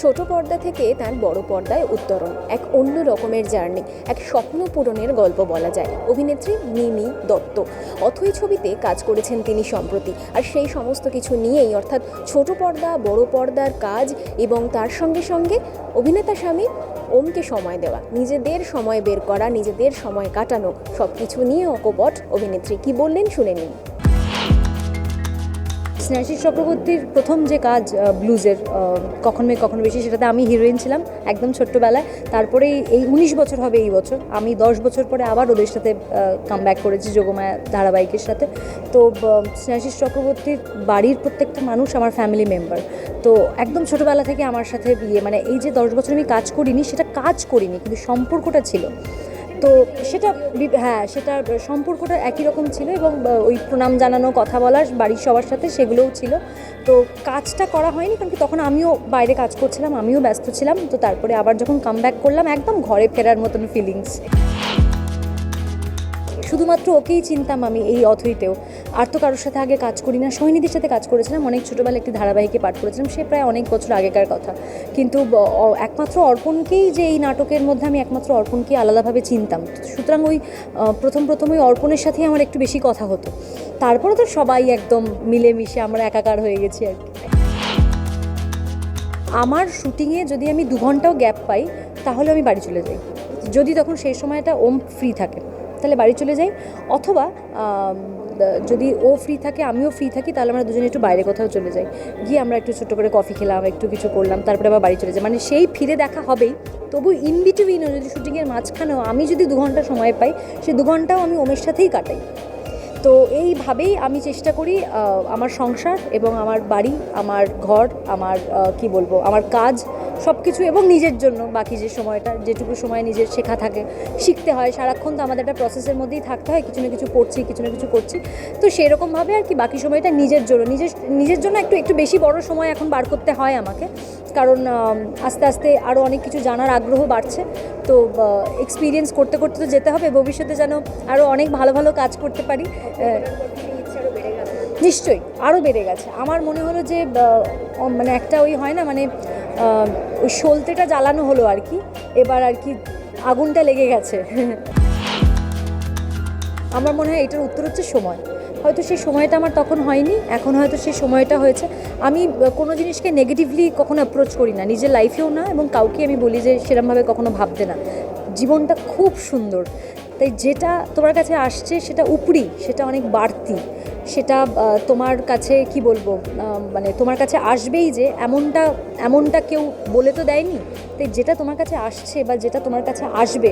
ছোট পর্দা থেকে তার বড় পর্দায় উত্তরণ, এক অন্য রকমের জার্নি, এক স্বপ্ন পূরণের গল্প বলা যায়। অভিনেত্রী মিমি দত্ত। অথই ছবিতে কাজ করেছেন তিনি সম্প্রতি, আর সেই সমস্ত কিছু নিয়েই, অর্থাৎ ছোট পর্দা, বড় পর্দার কাজ এবং তার সঙ্গে সঙ্গে অভিনেতা স্বামী ওমকে সময় দেওয়া, নিজেদের সময় বের করা, নিজেদের সময় কাটানো সব কিছু নিয়ে অকপট অভিনেত্রী। কি বললেন শুনে নিন। স্নেহাশিস চক্রবর্তীর প্রথম যে কাজ ব্লুজের কখন মেয়ে কখনো বেশি, সেটাতে আমি হিরোইন ছিলাম একদম ছোট্টবেলায়। তারপরে এই উনিশ বছর হবে এই বছর। আমি দশ বছর পরে আবার ওদের সাথে কাম ব্যাক করেছি যোগমায়া ধারাবাহিকের সাথে। তো স্নেহাশিস চক্রবর্তীর বাড়ির প্রত্যেকটা মানুষ আমার ফ্যামিলি মেম্বার তো একদম ছোটোবেলা থেকে আমার সাথে বিয়ে মানে এই যে দশ বছর আমি কাজ করিনি, সেটা কাজ করিনি, কিন্তু সম্পর্কটা ছিল। তো সেটা হ্যাঁ সেটার সম্পর্কটা একই রকম ছিল এবং ওই প্রণাম জানানো, কথা বলার, বাড়ির সবার সাথে সেগুলোও ছিল। তো কাজটা করা হয়নি কারণ কি তখন আমিও বাইরে কাজ করছিলাম, আমিও ব্যস্ত ছিলাম। তো তারপরে আবার যখন কাম ব্যাক করলাম, একদম ঘরে ফেরার মতন ফিলিংস শুধুমাত্র ওকেই চিনতাম আমি এই অথইতেও আর তো কারোর সাথে আগে কাজ করি না। সৈনিধির সাথে কাজ করেছিলাম, অনেক ছোটোবেলা একটি ধারাবাহিকে পাঠ করেছিলাম, সে প্রায় অনেক বছর আগেকার কথা। কিন্তু একমাত্র অর্পণকেই যে এই নাটকের মধ্যে আমি একমাত্র অর্পণকেই আলাদাভাবে চিনতাম। সুতরাং ওই প্রথম প্রথম ওই অর্পণের সাথেই আমার একটু বেশি কথা হতো। তারপরে তো সবাই একদম মিলেমিশে আমরা একাকার হয়ে গেছি আর কি। আমার শুটিংয়ে যদি আমি দু ঘন্টাও গ্যাপ পাই, তাহলে আমি বাড়ি চলে যাই। যদি তখন সেই সময়টা ওম ফ্রি থাকে। তাহলে বাড়ি চলে যাই, অথবা যদি ও ফ্রি থাকে, আমিও ফ্রি থাকি, তাহলে আমরা দুজনে একটু বাইরে কোথাও চলে যাই। গিয়ে আমরা একটু ছোট্ট করে কফি খেলাম, একটু কিছু করলাম, তারপরে আবার বাড়ি চলে যাই। মানে সেই ফিরে দেখা হবেই। তবু ইন বিটুইনও যদি শুটিংয়ের মাঝখানেও আমি যদি দু ঘণ্টা সময় পাই সেই দু ঘন্টাও আমি ওমের সাথেই কাটাই। তো এইভাবেই আমি চেষ্টা করি আমার সংসার এবং আমার বাড়ি, আমার ঘর, আমার কি বলব, আমার কাজ সব কিছু এবং নিজের জন্য বাকি যে সময়টা, যেটুকু সময় নিজের শেখা থাকে। শিখতে হয়, সারাক্ষণ তো আমাদের একটা প্রসেসের মধ্যেই থাকতে হয়, কিছু না কিছু করছি, কিছু না কিছু করছি। তো সেরকমভাবে আর কি বাকি সময়টা নিজের জন্য, নিজের নিজের জন্য একটু একটু বেশি বড় সময় এখন বার করতে হয় আমাকে। কারণ আস্তে আস্তে আরও অনেক কিছু জানার আগ্রহ বাড়ছে। তো এক্সপিরিয়েন্স করতে করতে তো যেতে হবে, ভবিষ্যতে যেন আরও অনেক ভালো ভালো কাজ করতে পারি। নিশ্চয়ই আরও বেড়ে গেছে। আমার মনে হলো যে মানে একটা ওই হয় না মানে ওই সলতেটা জ্বালানো হলো আর কি, এবার আর কি আগুনটা লেগে গেছে। আমার মনে হয় এটার উত্তর হচ্ছে সময়। হয়তো সেই সময়টা আমার তখন হয়নি, এখন হয়তো সেই সময়টা হয়েছে। আমি কোনো জিনিসকে নেগেটিভলি কখনো অ্যাপ্রোচ করি না, নিজের লাইফেও না, এবং কাউকে আমি বলি যে, সেরমভাবে কখনো ভাবতে না। জীবনটা খুব সুন্দর। তাই যেটা তোমার কাছে আসছে, সেটা উপরি, সেটা অনেক বাড়তি। সেটা তোমার কাছে কি বলব মানে তোমার কাছে আসবেই যে এমনটা এমনটা কেউ বলে তো দেয়নি তাই যেটা তোমার কাছে আসছে বা যেটা তোমার কাছে আসবে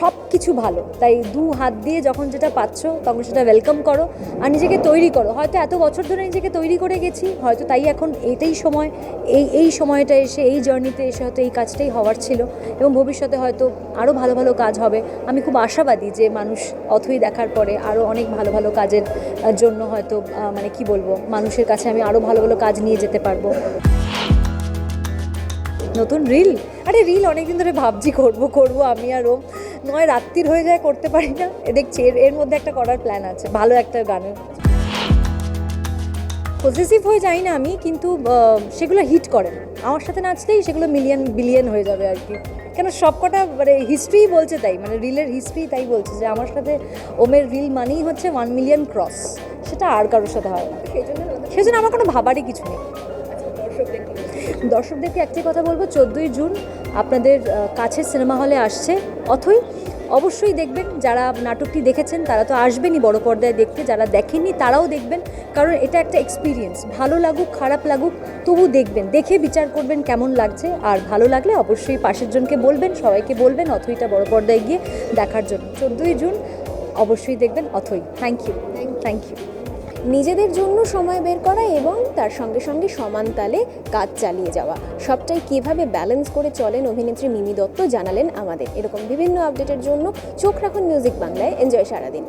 সব কিছু ভালো। তাই দু হাত দিয়ে যখন যেটা পাচ্ছ, তখন সেটা ওয়েলকাম করো আর নিজেকে তৈরি করো। হয়তো এত বছর ধরে নিজেকে তৈরি করে গেছি, হয়তো তাই এখন এটাই সময়, এই এই সময়টা এসে, এই জার্নিতে এসে হয়তো এই কাজটাই হওয়ার ছিল এবং ভবিষ্যতে হয়তো আরও ভালো ভালো কাজ হবে। আমি খুব আশাবাদী যে মানুষ অথই দেখার পরে আরও অনেক ভালো ভালো কাজের জন্য হয়তো মানে কি বলব, মানুষের কাছে আমি আরও ভালো ভালো কাজ নিয়ে যেতে পারব। নতুন রিল আরে রিল অনেকদিন ধরে ভাবছি করব করব আমি আর ও। নয়, রাত্রির হয়ে যায়, করতে পারি না। এ দেখছি, এর এর মধ্যে একটা করার প্ল্যান আছে। ভালো একটা গানের। পজিটিভ হয়ে যাই না আমি, কিন্তু সেগুলো হিট করে না। আমার সাথে নাচলেই সেগুলো মিলিয়ন বিলিয়ন হয়ে যাবে আর কি। কেন, সবকটা মানে হিস্ট্রি বলছে তাই মানে রিলের হিস্ট্রি তাই বলছে যে, আমার সাথে ওমের রিল মানেই হচ্ছে ওয়ান মিলিয়ন ক্রস সেটা আর কারোর সাথে হয় না। সেজন্য আমার কোনো ভাবারই কিছু নেই। দর্শকদেরকে। একটি কথা বলব চোদ্দোই জুন আপনাদের কাছের সিনেমা হলে আসছে। অথই অবশ্যই দেখবেন যারা নাটকটি দেখেছেন তারা তো আসবেনই বড় পর্দায় দেখতে যারা দেখেননি তারাও দেখবেন। কারণ এটা একটা এক্সপিরিয়েন্স ভালো লাগুক খারাপ লাগুক তবু দেখবেন। দেখে বিচার করবেন কেমন লাগছে। আর ভালো লাগলে অবশ্যই পাশের জনকে বলবেন সবাইকে বলবেন অথইটা বড় পর্দায় গিয়ে দেখার জন্য। চোদ্দোই জুন অবশ্যই দেখবেন অথই। থ্যাংক ইউ থ্যাংক ইউ নিজেদের জন্য সময় বের করা এবং তার সঙ্গে সঙ্গে সমান তালে কাজ চালিয়ে যাওয়া। সবটাই কীভাবে ব্যালেন্স করে চলেন অভিনেত্রী মিমি দত্ত জানালেন আমাদের। এরকম বিভিন্ন আপডেটের জন্য চোখ রাখুন মিউজিক বাংলায় এনজয় সারাদিন।